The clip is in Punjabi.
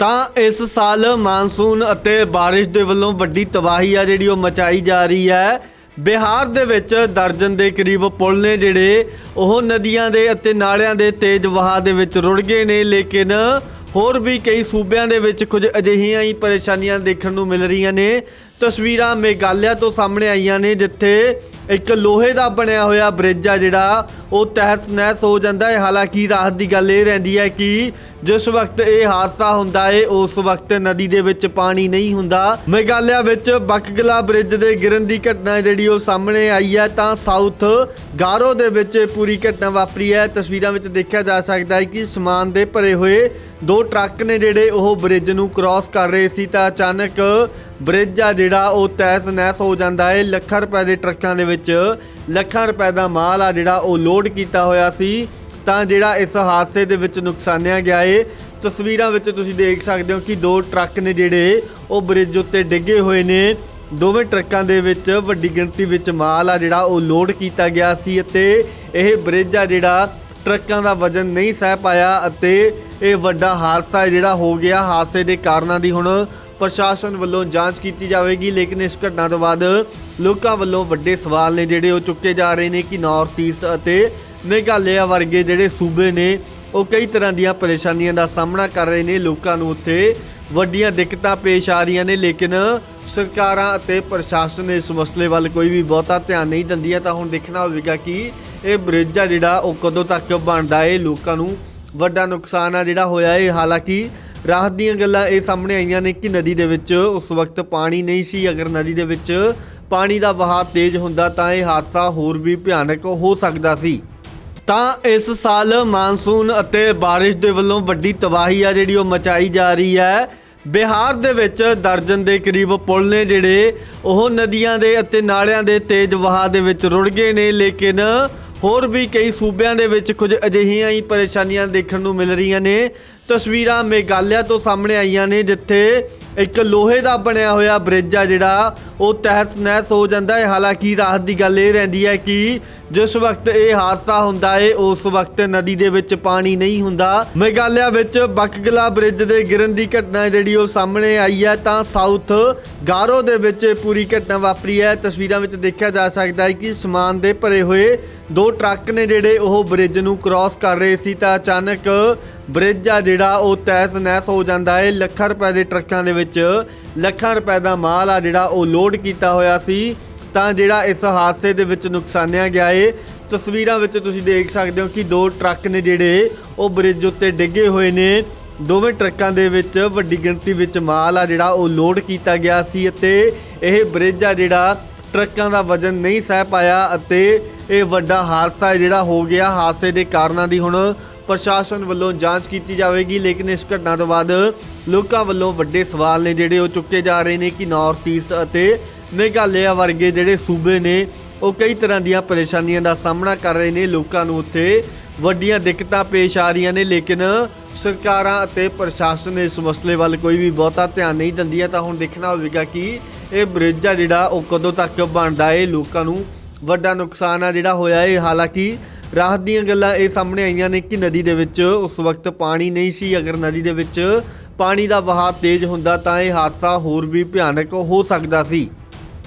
ਤਾਂ ਇਸ ਸਾਲ ਮਾਨਸੂਨ ਅਤੇ ਬਾਰਿਸ਼ ਦੇ ਵੱਲੋਂ ਵੱਡੀ ਤਬਾਹੀ ਆ ਜਿਹੜੀ ਉਹ ਮਚਾਈ ਜਾ ਰਹੀ ਹੈ। ਬਿਹਾਰ ਦੇ ਵਿੱਚ ਦਰਜਨ ਦੇ ਕਰੀਬ ਪੁਲ ਨੇ ਜਿਹੜੇ ਉਹ ਨਦੀਆਂ ਦੇ ਅਤੇ ਨਾਲਿਆਂ ਦੇ ਤੇਜ਼ ਵਹਾਅ ਦੇ ਵਿੱਚ ਰੁੜ ਗਏ ਨੇ, ਲੇਕਿਨ ਹੋਰ ਵੀ ਕਈ ਸੂਬਿਆਂ ਦੇ ਵਿੱਚ ਕੁਝ ਅਜਿਹੀਆਂ ਹੀ ਪਰੇਸ਼ਾਨੀਆਂ ਦੇਖਣ ਨੂੰ ਮਿਲ ਰਹੀਆਂ ਨੇ। ਤਸਵੀਰਾਂ ਮੇਘਾਲਿਆ ਤੋਂ ਸਾਹਮਣੇ ਆਈਆਂ ਨੇ, ਜਿੱਥੇ ਇੱਕ ਲੋਹੇ ਦਾ ਬਣਿਆ ਹੋਇਆ ਬ੍ਰਿਜ ਆ ਜਿਹੜਾ, ਉਹ ਤਹਿਸ ਨਹਿਸ ਹੋ ਜਾਂਦਾ ਹੈ। ਹਾਲਾਂਕਿ ਰਾਹਤ ਦੀ ਗੱਲ ਇਹ ਰਹਿੰਦੀ ਹੈ ਕਿ ਜਿਸ ਵਕਤ ਇਹ ਹਾਦਸਾ ਹੁੰਦਾ ਹੈ ਉਸ ਵਕਤ ਨਦੀ ਦੇ ਵਿੱਚ ਪਾਣੀ ਨਹੀਂ ਹੁੰਦਾ। ਮੇਘਾਲਿਆ ਵਿੱਚ ਬਕਗਲਾ ਬ੍ਰਿਜ ਦੇ ਗਿਰਨ ਦੀ ਘਟਨਾ ਜਿਹੜੀ ਉਹ ਸਾਹਮਣੇ ਆਈ ਹੈ, ਤਾਂ ਸਾਊਥ ਗਾਰੋ ਦੇ ਵਿੱਚ ਇਹ ਪੂਰੀ ਘਟਨਾ ਵਾਪਰੀ ਹੈ। ਤਸਵੀਰਾਂ ਵਿੱਚ ਦੇਖਿਆ ਜਾ ਸਕਦਾ ਹੈ ਕਿ ਸਮਾਨ ਦੇ ਭਰੇ ਹੋਏ ਦੋ ਟਰੱਕ ਨੇ ਜਿਹੜੇ ਉਹ ਬ੍ਰਿਜ ਨੂੰ ਕ੍ਰਾਸ ਕਰ ਰਹੇ ਸੀ, ਤਾਂ ਅਚਾਨਕ ਬ੍ਰਿਜ ਆ ਜਿਹੜਾ ਜਿਹੜਾ ਉਹ ਤਹਿਸ ਨਹਿਸ ਹੋ ਜਾਂਦਾ ਹੈ ਲੱਖਾਂ ਰੁਪਏ ਦੇ ਟਰੱਕਾਂ ਦੇ ਵਿੱਚ ਲੱਖਾਂ ਰੁਪਏ ਦਾ ਮਾਲ ਆ ਜਿਹੜਾ ਉਹ ਲੋਡ ਕੀਤਾ ਹੋਇਆ ਸੀ। ਤਾਂ ਜਿਹੜਾ ਇਸ ਹਾਦਸੇ ਦੇ ਵਿੱਚ ਨੁਕਸਾਨਿਆ ਗਿਆ ਏ, ਤਸਵੀਰਾਂ ਵਿੱਚ ਤੁਸੀਂ ਦੇਖ ਸਕਦੇ ਹੋ ਕਿ ਦੋ ਟਰੱਕ ਨੇ ਜਿਹੜੇ ਉਹ ਬ੍ਰਿਜ ਉੱਤੇ ਡਿੱਗੇ ਹੋਏ ਨੇ। ਦੋਵੇਂ ਟਰੱਕਾਂ ਦੇ ਵਿੱਚ ਵੱਡੀ ਗਿਣਤੀ ਵਿੱਚ ਮਾਲ ਆ ਜਿਹੜਾ ਉਹ ਲੋਡ ਕੀਤਾ ਗਿਆ ਸੀ ਅਤੇ ਇਹ ਬ੍ਰਿਜ ਆ ਜਿਹੜਾ ਟਰੱਕਾਂ ਦਾ ਵਜ਼ਨ ਨਹੀਂ ਸਹਿ ਪਾਇਆ ਅਤੇ ਇਹ ਵੱਡਾ ਹਾਦਸਾ ਜਿਹੜਾ ਹੋ ਗਿਆ। ਹਾਦਸੇ ਦੇ ਕਾਰਨਾਂ ਦੀ ਹੁਣ ਪ੍ਰਸ਼ਾਸਨ ਵੱਲੋਂ ਜਾਂਚ ਕੀਤੀ ਜਾਵੇਗੀ, ਲੇਕਿਨ ਇਸ ਘਟਨਾ ਤੋਂ ਬਾਅਦ ਲੋਕਾਂ ਵੱਲੋਂ ਵੱਡੇ ਸਵਾਲ ਨੇ ਜਿਹੜੇ ਉਹ ਚੁੱਕੇ ਜਾ ਰਹੇ ਨੇ ਕਿ ਨਾਰਥ ਈਸਟ ਅਤੇ ਮੇਘਾਲਿਆ ਵਰਗੇ ਜਿਹੜੇ ਸੂਬੇ ਨੇ, ਉਹ ਕਈ ਤਰ੍ਹਾਂ ਦੀਆਂ ਪਰੇਸ਼ਾਨੀਆਂ ਦਾ ਸਾਹਮਣਾ ਕਰ ਰਹੇ ਨੇ। ਲੋਕਾਂ ਨੂੰ ਉੱਥੇ ਵੱਡੀਆਂ ਦਿੱਕਤਾਂ ਪੇਸ਼ ਆ ਰਹੀਆਂ ਨੇ, ਲੇਕਿਨ ਸਰਕਾਰਾਂ ਅਤੇ ਪ੍ਰਸ਼ਾਸਨ ਇਸ ਮਸਲੇ ਵੱਲ ਕੋਈ ਵੀ ਬਹੁਤਾ ਧਿਆਨ ਨਹੀਂ ਦਿੰਦੀਆਂ ਤਾਂ ਹੁਣ ਦੇਖਣਾ ਹੋਵੇਗਾ ਕਿ ਇਹ ਬ੍ਰਿਜ ਆ ਜਿਹੜਾ, ਉਹ ਕਦੋਂ ਤੱਕ ਬਣਦਾ ਏ ਲੋਕਾਂ ਨੂੰ ਵੱਡਾ ਨੁਕਸਾਨ ਆ ਜਿਹੜਾ ਹੋਇਆ ਏ ਹਾਲਾਂਕਿ ਰਾਹਤ ਦੀਆਂ ਗੱਲਾਂ ਇਹ ਸਾਹਮਣੇ ਆਈਆਂ ਨੇ ਕਿ ਨਦੀ ਦੇ ਵਿੱਚ ਉਸ ਵਕਤ ਪਾਣੀ ਨਹੀਂ ਸੀ। ਅਗਰ ਨਦੀ ਦੇ ਵਿੱਚ ਪਾਣੀ ਦਾ ਵਹਾਅ ਤੇਜ਼ ਹੁੰਦਾ ਤਾਂ ਇਹ ਹਾਦਸਾ ਹੋਰ ਵੀ ਭਿਆਨਕ ਹੋ ਸਕਦਾ ਸੀ। ਤਾਂ ਇਸ ਸਾਲ ਮਾਨਸੂਨ ਅਤੇ ਬਾਰਿਸ਼ ਦੇ ਵੱਲੋਂ ਵੱਡੀ ਤਬਾਹੀ ਆ ਜਿਹੜੀ ਉਹ ਮਚਾਈ ਜਾ ਰਹੀ ਹੈ। ਬਿਹਾਰ ਦੇ ਵਿੱਚ ਦਰਜਨ ਦੇ ਕਰੀਬ ਪੁਲ ਨੇ ਜਿਹੜੇ ਉਹ ਨਦੀਆਂ ਦੇ ਅਤੇ ਨਾਲਿਆਂ ਦੇ ਤੇਜ਼ ਵਹਾਅ ਦੇ ਵਿੱਚ ਰੁੜ ਗਏ ਨੇ, ਲੇਕਿਨ ਹੋਰ ਵੀ ਕਈ ਸੂਬਿਆਂ ਦੇ ਵਿੱਚ ਕੁਝ ਅਜਿਹੀਆਂ ਹੀ ਪਰੇਸ਼ਾਨੀਆਂ ਦੇਖਣ ਨੂੰ ਮਿਲ ਰਹੀਆਂ ਨੇ। ਤਸਵੀਰਾਂ ਮੇਘਾਲਿਆ ਤੋਂ ਸਾਹਮਣੇ ਆਈਆਂ ਨੇ ਜਿੱਥੇ ਇੱਕ ਲੋਹੇ ਦਾ ਬਣਿਆ ਹੋਇਆ ਬ੍ਰਿਜ ਆ ਜਿਹੜਾ, ਉਹ ਤਹਿਸ ਨਹਿਸ ਹੋ ਜਾਂਦਾ ਹੈ। ਹਾਲਾਂਕਿ ਰਾਹਤ ਦੀ ਗੱਲ ਇਹ ਰਹਿੰਦੀ ਹੈ ਕਿ ਜਿਸ ਵਕਤ ਇਹ ਹਾਦਸਾ ਹੁੰਦਾ ਹੈ ਉਸ ਵਕਤ ਨਦੀ ਦੇ ਵਿੱਚ ਪਾਣੀ ਨਹੀਂ ਹੁੰਦਾ। ਮੇਘਾਲਿਆ ਵਿੱਚ ਬਕਗਲਾ ਬ੍ਰਿਜ ਦੇ ਗਿਰਨ ਦੀ ਘਟਨਾ ਜਿਹੜੀ ਉਹ ਸਾਹਮਣੇ ਆਈ ਹੈ, ਤਾਂ ਸਾਊਥ ਗਾਰੋ ਦੇ ਵਿੱਚ ਇਹ ਪੂਰੀ ਘਟਨਾ ਵਾਪਰੀ ਹੈ। ਤਸਵੀਰਾਂ ਵਿੱਚ ਦੇਖਿਆ ਜਾ ਸਕਦਾ ਹੈ ਕਿ ਸਮਾਨ ਦੇ ਭਰੇ ਹੋਏ ਦੋ ਟਰੱਕ ਨੇ ਜਿਹੜੇ ਉਹ ਬ੍ਰਿਜ ਨੂੰ ਕ੍ਰਾਸ ਕਰ ਰਹੇ ਸੀ, ਤਾਂ ਅਚਾਨਕ ਬ੍ਰਿਜ ਆ ਜਿਹੜਾ, ਉਹ ਤਹਿਸ ਨਹਿਸ ਹੋ ਜਾਂਦਾ ਹੈ ਲੱਖਾਂ ਰੁਪਏ ਦੇ ਟਰੱਕਾਂ ਦੇ ਵਿੱਚ ਲੱਖਾਂ ਰੁਪਏ ਦਾ ਮਾਲ ਆ ਜਿਹੜਾ ਉਹ ਲੋਡ ਕੀਤਾ ਹੋਇਆ ਸੀ, ਤਾਂ ਜਿਹੜਾ ਇਸ ਹਾਦਸੇ ਦੇ ਵਿੱਚ ਨੁਕਸਾਨਿਆ ਗਿਆ ਏ। ਤਸਵੀਰਾਂ ਵਿੱਚ ਤੁਸੀਂ ਦੇਖ ਸਕਦੇ ਹੋ ਕਿ ਦੋ ਟਰੱਕ ਨੇ ਜਿਹੜੇ, ਉਹ ਬ੍ਰਿਜ ਉੱਤੇ ਡਿੱਗੇ ਹੋਏ ਨੇ। ਦੋਵੇਂ ਟਰੱਕਾਂ ਦੇ ਵਿੱਚ ਵੱਡੀ ਗਿਣਤੀ ਵਿੱਚ ਮਾਲ ਆ ਜਿਹੜਾ ਉਹ ਲੋਡ ਕੀਤਾ ਗਿਆ ਸੀ ਅਤੇ ਇਹ ਬ੍ਰਿਜ ਆ ਜਿਹੜਾ ਟਰੱਕਾਂ ਦਾ ਵਜ਼ਨ ਨਹੀਂ ਸਹਿ ਪਾਇਆ ਅਤੇ ਇਹ ਵੱਡਾ ਹਾਦਸਾ ਜਿਹੜਾ ਹੋ ਗਿਆ। ਹਾਦਸੇ ਦੇ ਕਾਰਨਾਂ ਦੀ ਹੁਣ ਪ੍ਰਸ਼ਾਸਨ ਵੱਲੋਂ ਜਾਂਚ ਕੀਤੀ ਜਾਵੇਗੀ, ਲੇਕਿਨ ਇਸ ਘਟਨਾ ਤੋਂ ਬਾਅਦ ਲੋਕਾਂ ਵੱਲੋਂ ਵੱਡੇ ਸਵਾਲ ਨੇ ਜਿਹੜੇ ਉਹ ਚੁੱਕੇ ਜਾ ਰਹੇ ਨੇ ਕਿ ਨਾਰਥ ਈਸਟ ਅਤੇ ਮੇਘਾਲਿਆ ਵਰਗੇ ਜਿਹੜੇ ਸੂਬੇ ਨੇ, ਉਹ ਕਈ ਤਰ੍ਹਾਂ ਦੀਆਂ ਪਰੇਸ਼ਾਨੀਆਂ ਦਾ ਸਾਹਮਣਾ ਕਰ ਰਹੇ ਨੇ। ਲੋਕਾਂ ਨੂੰ ਉੱਥੇ ਵੱਡੀਆਂ ਦਿੱਕਤਾਂ ਪੇਸ਼ ਆ ਰਹੀਆਂ ਨੇ, ਲੇਕਿਨ ਸਰਕਾਰਾਂ ਅਤੇ ਪ੍ਰਸ਼ਾਸਨ ਇਸ ਮਸਲੇ ਵੱਲ ਕੋਈ ਵੀ ਬਹੁਤਾ ਧਿਆਨ ਨਹੀਂ ਦਿੰਦੀ ਹੈ ਤਾਂ ਹੁਣ ਦੇਖਣਾ ਹੋਵੇਗਾ ਕਿ ਇਹ ਬ੍ਰਿਜ ਆ ਜਿਹੜਾ, ਉਹ ਕਦੋਂ ਤੱਕ ਬਣਦਾ ਏ? ਲੋਕਾਂ ਨੂੰ ਵੱਡਾ ਨੁਕਸਾਨ ਆ ਜਿਹੜਾ ਹੋਇਆ ਹੈ ਹਾਲਾਂਕਿ ਰਾਹਤ ਦੀਆਂ ਗੱਲਾਂ ਇਹ ਸਾਹਮਣੇ ਆਈਆਂ ਨੇ ਕਿ ਨਦੀ ਦੇ ਵਿੱਚ ਉਸ ਵਕਤ ਪਾਣੀ ਨਹੀਂ ਸੀ। ਅਗਰ ਨਦੀ ਦੇ ਵਿੱਚ ਪਾਣੀ ਦਾ ਵਹਾਅ ਤੇਜ਼ ਹੁੰਦਾ ਤਾਂ ਇਹ ਹਾਦਸਾ ਹੋਰ ਵੀ ਭਿਆਨਕ ਹੋ ਸਕਦਾ ਸੀ।